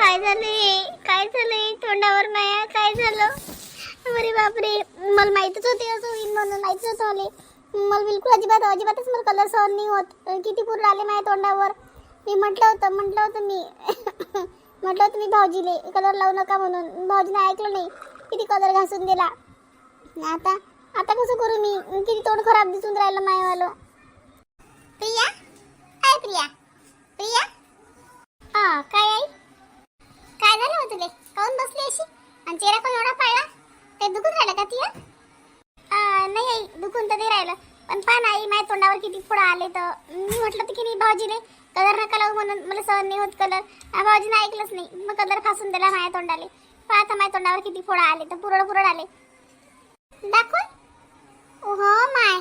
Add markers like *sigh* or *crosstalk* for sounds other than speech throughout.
काय झालंय काय झालंय तोंडावर माया? काय झालं? अरे बापरे. मला माहितच होते असं होईल म्हणून. माहितच होतं. मला मला बिलकुल अजिबात अजिबातच मला कलर सहन नाही होत. किती पूर आले माझ्या तोंडावर. मी म्हटलं होतं म्हटलं होतं मी. *coughs* म्हटलं होतं मी भाऊजीले कलर लावू नका म्हणून. भाऊजीने ऐकलं नाही. किती कलर घासून दिला. आता आता कसं करू मी? किती तोंड खराब दिसून राहिलं मायवालं. प्रिया? काय प्रिया. प्रिया? हा काय बसली अशी. आणि चेहरा पण एवढा पाळला? ते दुखून राहिलं का तिया नाही आई दुखून तर नाही राहिलं. पण पहा नाही आई माझ्या तोंडावर किती फुडं आले तर. मी म्हटलं तर की नाही भाऊजीने कलर नका लावू म्हणून. मला सहन नाही होत कलर. भाऊजीने ऐकलंच नाही. मग कलर फासून दिला माझ्या तोंडाले. पहा आता माझ्या तोंडावर किती फोडा आले तर पुरड पुरड आले. दाखव हो माय.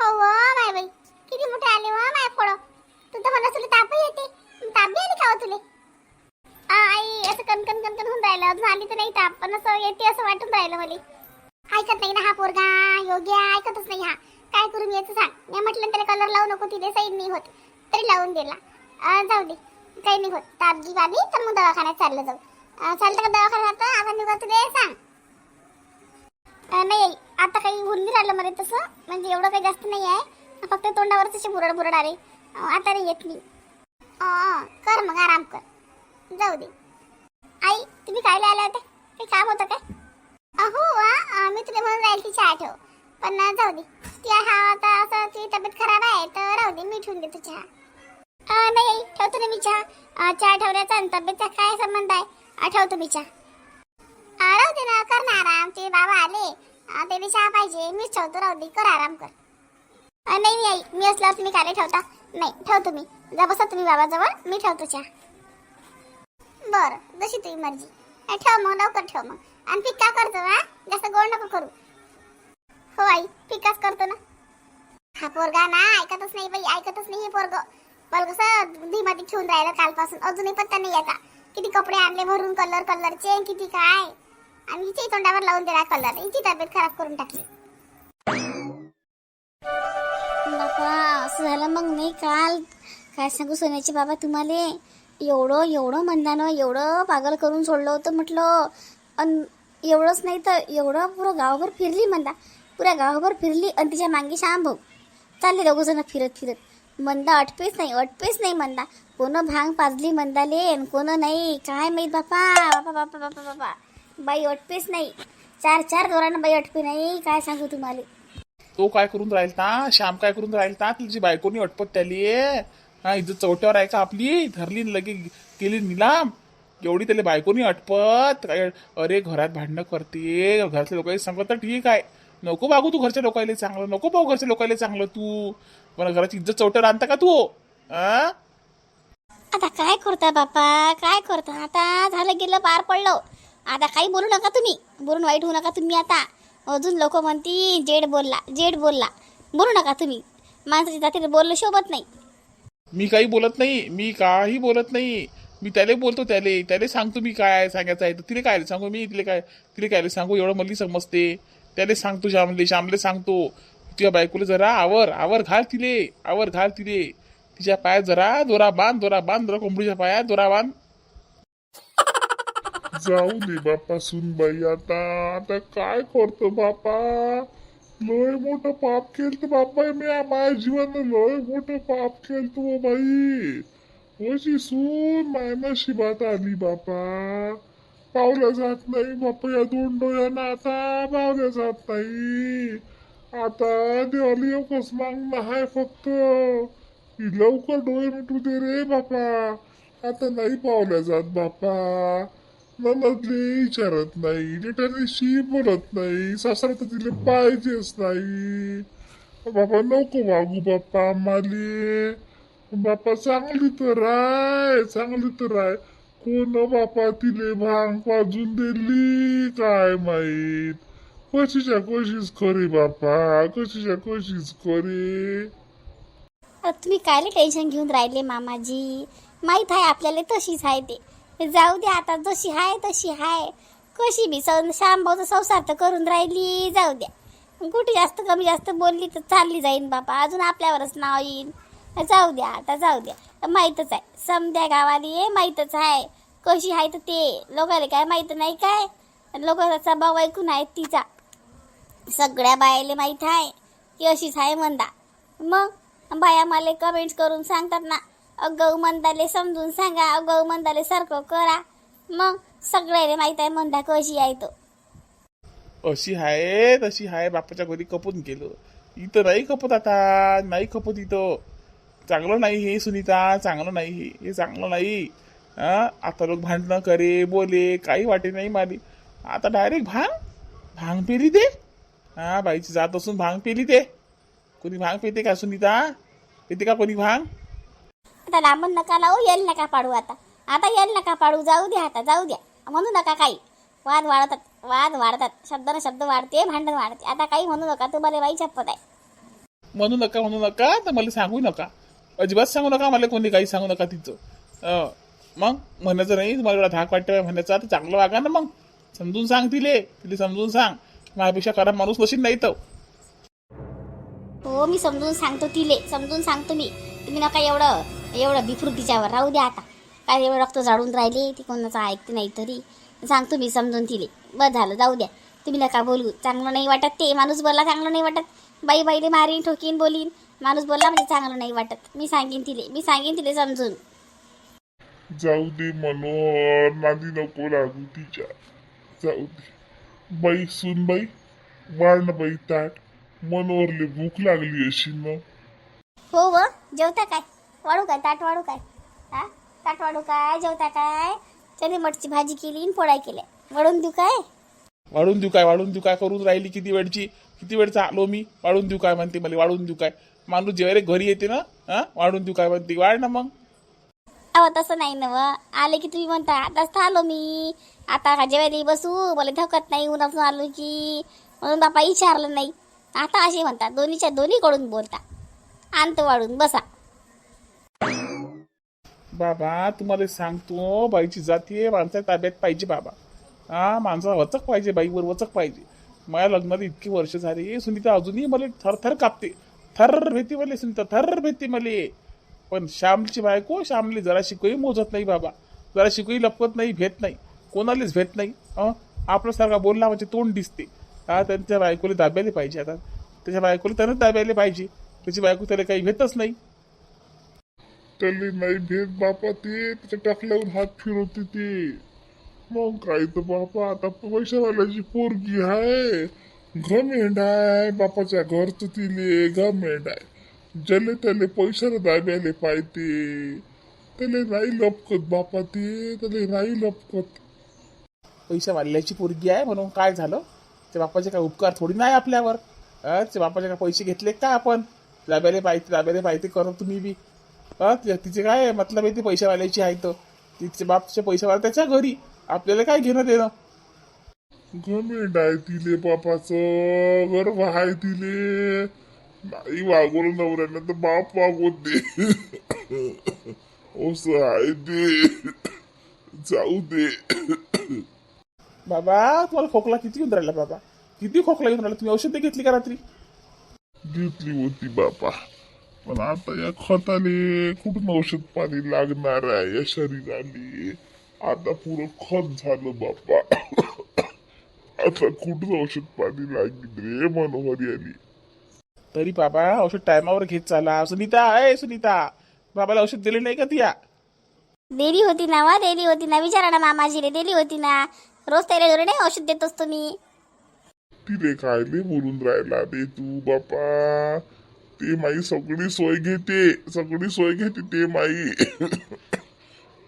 हो माय बाई. किती मोठे आले हो माय फोड तू तर मला तुला तापही येते. ताप बी आली खावं तुला तुले? आई असं कणकण कणकण होऊन राहिलं. अजून आली तर नाही ताप पण असं येते असं वाटून राहिलं मला. ऐकत नाही ना हा पोरगा योग्य ऐकतच नाही हा. काय करू मी याचं सांग. मी म्हटलं त्याला कलर लावू नको तिथे सही नाही होत. तरी लावून दिला. जाऊ दे. काही नाही होत. ताप गी आली तर मग दवाखान्यात चाललं जाऊ. चालतं का दवाखान्यात आता? निघा तुला सांग. नाही आता काही होऊन नाही राहिलं मला तसं. म्हणजे एवढं काही जास्त नाही आहे. फक्त तोंडावरच असे बुरड बुरड आले आता नाही येत मी. कर मग आराम कर. जाऊ दे आई तुम्ही काय आल्या होत्या काही काम होतं काय? अहो वा मी तुला म्हणून राहील तिची आठव पण जाऊ दे ती हा आता असं ती तब्येत खराब आहे तर राहू दे मी ठेवून देतो चहा. नाही ठेवतो ना मी चहा. चहा ठेवण्याचा आणि तब्येतचा काय संबंध आहे? आठवतो मी चहा. राहू दे ना कर ना आराम. ते बाबा आले. ते बी चहा पाहिजे. मीच ठेवतो राहू दे कर आराम कर. नाही मी आई. मी असल्यावर तुम्ही काय ठेवता? नाही ठेवतो मी. जा बसा तुम्ही बाबाजवळ मी ठेवतो चहा. बर जशी तुझी मर्जी. ठेव मग लवकर ठेव मग. आणि पिक्का करतो हा? जास्त गोड नको करू. हो आई पिकाच करतो ना. हा पोरगा ना ऐकतच नाही बाई ऐकतच नाही हे पोरग. पण कसं धीमाती ठेवून राहिलं कालपासून. अजूनही पत्ता नाही याचा. किती कपडे आणले भरून कलर कलरचे किती काय. आणि हिच्या तोंडावर लावून दिला कलर हिची तब्येत खराब करून टाकली. बाबा असं झालं मग नाही काल. काय सांगू सोन्याचे बाबा तुम्हाला? एवढं एवढं मंदानं एवढं पागल करून सोडलं होतं म्हटलं. अन एवढंच नाही तर एवढं पुरं गावभर फिरली मंदा पुऱ्या गावभर फिरली आणि तिच्यामागे श्याम भाऊ चालले दोघं जण फिरत फिरत. मंदा अटपेच नाही अटपेच नाही मंदा कोण भांग पाजली मंदाले आणि कोण नाही. काय माहीत बापा बापा बापा बापा बापा. बाई अटपेच नाही. चार चार दोरानं बाई अटपे नाही. काय सांगू तुम्हाला? तो काय करून राहिलता? श्याम काय करून राहिलता? तुझी बायकोनी अटपत त्याली हा इथं चौट्यावर आहे का आपली? धरली लगे केली निलाम. एवढी त्याला बायकोनी अटपत. काय अरे घरात भांडणं करते. घरातल्या लोकांनी सांगत तर ठीक आहे. नको बागू तू घरच्या लोकायला चांगलं. नको पाहू घरच्या लोकायला चांगलं तू. मला घराची इज्जत चौट्यावर आणता का तू? आ? आता काय करता बापा काय करता? आता झालं गेलं पार पडलं. आता काही बोलू नका तुम्ही. बोलून वाईट होऊ नका तुम्ही आता. अजून लोक म्हणती जेड बोलला जेड बोलला. बोलू नका तुम्ही. माणसाच्या जातीला बोललं शोभत नाही. मी काही बोलत नाही मी काही बोलत नाही. मी त्याला बोलतो त्याले त्याला सांगतो मी काय सांगायचं आहे. तर तिला काय सांगू? मी तिला काय तिला काय सांगू? एवढं मला समजते. त्याला सांगतो श्यामले श्यामले सांगतो. तुझ्या बायकोला जरा आवर आवर घाल तिले आवर घाल तिले. तिच्या पायात जरा दोरा बांध दोरा बांध दोरा कोंबडीच्या पायात दोरा बांध. जाऊ दे बापा सुनबाई आता आता काय करतो बापा? लय मोठं पाप केलं बाप्पा मी माझ्या जीवन लय मोठं पाप केलं हो बाई. अशी सून माय नशिबात आली बापा पावल्या जात नाही बाप्पा या दोन डोळ्यानं आता पावल्या जात नाही. आता देवाला एकच मागणं हाय फक्त लवकर डोळे मिटू दे रे बापा आता नाही पावल्या जात बापा ननदले विचारत नाही लिटरशी बोलत नाही सासरा तर तिला पाहिजेच नाही. बाबा नको वागू बाप्पा आम्हाले. बापा चांगली तर आहे चांगली तर आहे. कोण बापा तिले भांग पाजून दिली काय माहीत? कशीच्या कशीच करे बापा कशीच्या कशीच करे तुम्ही काय टेन्शन घेऊन राहिले मामाजी? माहीत आहे आपल्याला तशीच आहे ते. जाऊ दे आता जशी आहे तशी आहे कशी बी सं श्यामभाऊचा संसार तर करून राहिली जाऊ द्या कुठे जास्त कमी जास्त बोलली तर चालली जाईन बापा अजून आपल्यावरच नाव येईल जाऊ द्या आता जाऊ द्या माहीतच आहे समद्या गावाली ये माहीतच आहे. कशी आहे तर ते लोकांना काय माहीत नाही काय? लोकांचा भाऊ ऐकून आहे तिचा. सगळ्या बायाले माहीत आहे की अशीच आहे म्हणता. मग बाया मला कमेंट्स करून सांगतात ना अगौ मंदाले समजून सांगा अगौ मंदाले सारखं करा. मग सगळ्याला माहीत आहे मंदा कशी आहे तो. अशी आहे तशी आहे बापाच्या घरी कपून गेलो इथं नाही खपत आता नाही खपत इथं. चांगलं नाही हे सुनीता चांगलं नाही हे हे चांगलं नाही. हा आता लोक भांडणं करे बोले काही वाटे नाही मारी. आता डायरेक्ट भांग भांग पेली ते. हा बाईची जात असून भांग पेली ते. कोणी भांग पेते का सुनीता? पेते का कोणी भांग? आता लांबून नका लावू येल नका पाडू आता. आता येल नका पाडू जाऊ द्या आता जाऊ द्या. म्हणू नका काही. वाद वाढतात वाद वाढतात. शब्दानं शब्द वाढते भांडण वाढते. आता काही म्हणू नका तुम्हाला बाई चप्पत आहे. म्हणू नका म्हणू नका तर मला सांगू नका. अजिबात सांगू नका मला कोणी काही सांगू नका तिचं. अं, मग म्हणायचं नाही तुम्हाला एवढा धाक वाटतं म्हणायचा तर चांगलं वागा ना मग. समजून सांग तिले तिले समजून सांग. माझ्यापेक्षा खराब माणूस नशील नाही तर हो मी समजून सांगतो तिले समजून सांगतो मी. तुम्ही नका एवढं एवढं बिफरू तिच्यावर राहू द्या आता. काय एवढं रक्त जाळून राहिले ती कोणाचं ऐकते नाही तरी. सांगतो मी समजून तिले. बस झालं जाऊ द्या. तुम्ही नका बोलू. चांगलं नाही वाटत ते. माणूस बोलला चांगलं नाही वाटत. बाई बाईले मारीन ठोकीन बोलीन. माणूस बोलला म्हणजे चांगलं नाही वाटत. मी सांगेन तिले. मी सांगेन तिले समजून. जाऊ दे मनोहर. नादी नको लागू तिच्या. जाऊ दे. बाई सुन बाई. वाढ ना बाई ताट. मनोहरले भूक लागली अशी ना हो व. जेवता काय? वाढू काय? ताट वाढू काय? हा? ताट वाढू काय? जेवता काय? चने मटची भाजी केली आणि पोळ्या केल्या. वळून देऊ काय? वाढून देऊ काय? वाढून देऊ काय? करून राहिली किती वेळची? किती वेळचा आलो मी? वाढून देऊ काय म्हणते मला? वाढून देऊ काय? माणूस जेवायला घरी येते ना हा? वाढून देऊ काय म्हणते? वाढ ना मग. अहो तसं नाही ना व आले की तुम्ही म्हणता आताच तर आलो मी. आता का जेवायला बसू? मला धकत नाही उन्हातून आलो की. म्हणून बापा विचारलं नाही. आता असे म्हणतात दोन्हीच्या दोन्हीकडून बोलता. आणतो वाढून बसा. बाबा तुम्हाला सांगतो बाईची जाती माणसा ताब्यात पाहिजे बाबा. हा माणसा वचक पाहिजे बाईवर वचक पाहिजे. माझ्या लग्नात इतकी वर्ष झाली सुनीता अजूनही मला थरथर कापते. थर भेती मला सुनीता थर भेटते मला. पण श्यामची बायको श्यामली जरा शिकोही मोजत नाही बाबा. जरा शिकोही लपवत नाही भेट नाही. कोणालाच भेट नाही. हं आपल्यासारखा बोलला म्हणजे तोंड दिसते. हा त्यांच्या बायकोला दाब्याले पाहिजे आता. त्याच्या बायकोला त्यानं दाब्याले पाहिजे. त्याची बायको त्याला काही भेटच नाही. त्याला नाही. भेट बापा ते त्याच्या टाकल्यावर हात फिरवते ते मग काय तर बापा आता पैशावाल्याची पोरगी आहे घमेंड आहे बापाच्या घरचं तिले घमेंड आहे ज्याले त्याले पैशाला दाब्याले पाहिजे त्याला नाही लपकत बापा ते त्याला नाही लपकत. पैसा वाढल्याची पोरगी आहे म्हणून काय झालं? त्या बापाचे काय उपकार थोडी नाही आपल्यावर? अं, त्या बापाचे काय पैसे घेतले का आपण? दाब्याले पाहिजे दाब्याले पाहिजे करत तुम्ही बी. ति- तिचे काय मतलब आहे ती पैशावाल्याची आहे तर तिचे बापचे पैसे वाढ त्याच्या घरी. आपल्याला काय घेणं देणं? घमेंड आहे तिले बापाचं. गर्व आहे तिले. नाही वागवलं नवऱ्यानं तर बाप वागवत दे. असं आहे ते जाऊ दे. बाबा तुम्हाला खोकला किती येऊन राहिला बाबा? किती खोकला येऊन राहिला? तुम्ही औषधे घेतली का रात्री? घेतली होती बापा. पण आता या खताले कुठून औषध पाणी लागणार आहे या शरीराले आता पुरं खत झालं बापा आता कुठून औषध पाणी लागेल रे मनोहर याली तरी बाबा औषध टायमावर घेत चाला. सुनीता आहे सुनीता. बाबाला औषध दिले नाही का तिया? दिली होती ना वा दिली होती ना. विचारा ना मामाजीले दिली होती ना. रोज त्याला जोरे नाही औषध देत असतो मी. तिले कायले बोलून राहिला रे तू बापा ते माई सगळी सोय घेते सगळी सोय घेते ते माई.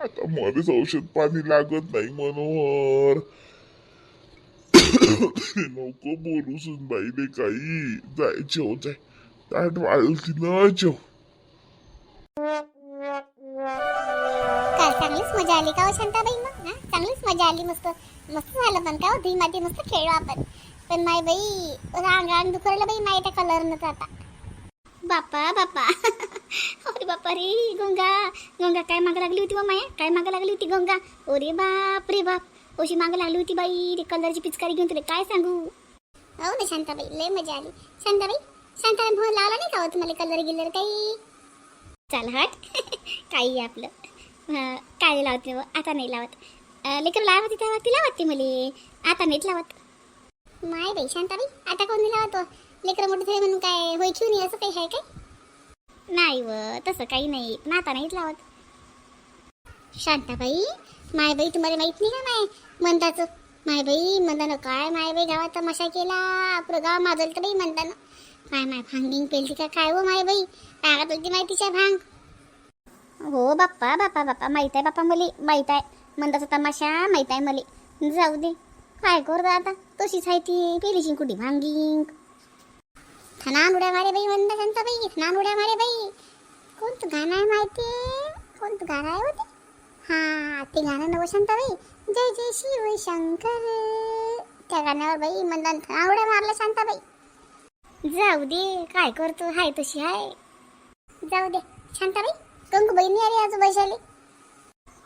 आता मध्येच औषध पाणी लागत नाही मनोहर. नको बोलू सुन बाईने काही. जाय जेव जाय. ताट वाळती ना जेव. चांगलीच मजा आली का हो शांताबाई मग? हा? चांगलीच मजा आली मस्त. मस्त झालं पण का हो? धुई माती मस्त खेळलो आपण. पण माय बाई रांग रांग दुखरला बाई माय त्या कलरनं आता. बापा बापा. *laughs* अरे बापा रे गंगा. गंगा काय मागं लागली होती माया? काय मागं लागली होती गंगा? अरे बाप रे बाप. ओशी मागं लागली होती बाई ते कलरची पिचकारी घेऊन तुला काय सांगू? हो ना शांताबाई लय मजा आली. शांताबाई शांताबाई फोन लावला नाही का हो तुम्हाला कलर गिलर काही? चल हट. *laughs* काही आपलं. काळी लावते व आता नाही लावत. लेकरं लावत होती तेव्हा ती लावत ती मुली. आता नाहीत लावत. माय बाई शांताबाई आता कोण लावत व. लेकरं मोठे झाले म्हणून काय होय ठेवून असं काही आहे काय? नाही व तसं काही नाही. नाता नाहीच लावत. शांताबाई माय बाई तुम्हाला माहीत नाही का माय म्हणताच माय बाई म्हणताना काय माय बाई गावात तमाशा केला? आपलं गाव माजल तर बाई म्हणताना काय माय भांगिंग पेलती का काय हो माय बाई काय बोलती माहितीच्या भांग. हो बाप्पा बाप्पा बाप्पा माहीत आहे बाप्पा मले माहीत आहे. मंदाचा तमाशा माहीत आहे मले. जाऊ दे. काय करतो आता? तशीच आहे ती पेलीची कुठे भांगिंग थनान उड्या मारे बाई म्हणता शांता बाई थनान उड्या मारे बाई कोणतं गाणं आहे माहिती कोणतं गाणं आहे होते हा ते गाणं नवं शांता बाई जय जय शिव शंकर त्या गाण्यावर बाई मंदान थनान उड्या मारला शांता बाई जाऊ दे काय करतो हाय तशी हाय जाऊ दे शांताबाई गंगू बहिणी आली आज वैशाली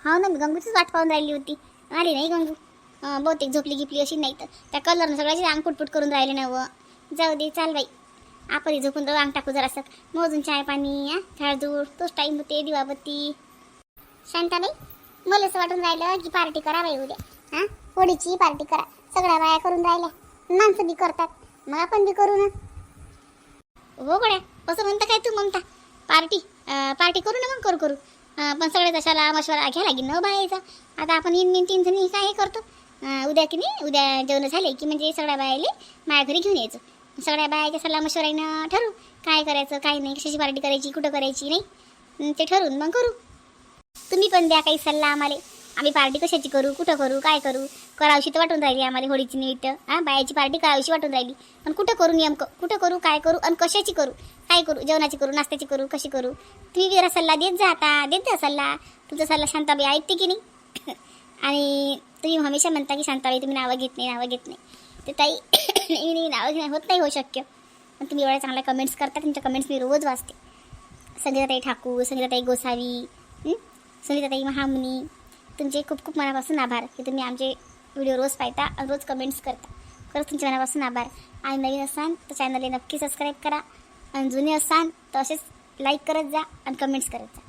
हो ना मी गंगूचीच वाट पाहून राहिली होती आली नाही गंगू बहुतेक झोपली गिपली अशी नाही तर त्या कलरनं सगळ्याची अंग पुटपुट करून राहिले ना व जाऊ दे चाल बाई आपण झोपून राहू अंग टाकू जरासं मोजून चाय पाणी हा झाडझूड तोच टाईम होते दिवाबत्ती. शांताबाई मला असं वाटून राहिलं की पार्टी करा बाई उद्या हा? होळीची पार्टी करा. सगळ्या बाया करून राहिल्या. माणसं बी करतात. मग आपण बी करू ना. हो गोड्या असं म्हणता काय तू म्हणता पार्टी पार्टी करू ना मग करू करू. पण सगळे तशाला मशवरा घ्या लागेल न बायाचा आता आपण इन मिन तीन जणी काय करतो? उद्या की नाही उद्या जेवण झाले की म्हणजे सगळ्या बायाले माझ्या घरी घेऊन यायचं. सगळ्या बायाच्या सल्ला ठरू. काय करायचं काय नाही कशाची पार्टी करायची कुठं करायची नाही? ते ठरवून मग करू. तुम्ही पण द्या काही सल्ला आम्हाला. आम्ही पार्टी कशाची करू कुठं करू काय करू? करावशी तर वाटून राहिली आम्हाला होळीची निमित्त हां बायाची पार्टी करावीशी वाटून राहिली. पण कुठं करू नेमकं? कुठं करू काय करू आणि कशाची करू? काय करू? जेवणाची करू नाश्त्याची करू कशी करू? तुम्ही जरा सल्ला देत जा आता. देत जा सल्ला. तुमचा सल्ला शांताबाई ऐकते की नाही? *laughs* आणि तुम्ही हमेशा म्हणता की शांताबाई तुम्ही नावं घेत नाही नावं घेत नाही. ते ताई *coughs* नाही नावं घेणं होत नाही हो शक्य. पण तुम्ही एवढ्या चांगल्या कमेंट्स करता तुमच्या कमेंट्स मी रोज वाचते. संगीताताई ठाकूर संगीताताई गोसावी संगीताताई महामुनी तुमचे खूप खूप मनापासून आभार. की तुम्ही आमचे व्हिडिओ रोज पाहता आणि रोज कमेंट्स करता. खरंच तुमच्या मनापासून आभार. आणि नवीन असाल तर चॅनलला नक्की सबस्क्राईब करा. आणि जुने असाल तर असेच लाईक करत जा आणि कमेंट्स करत जा.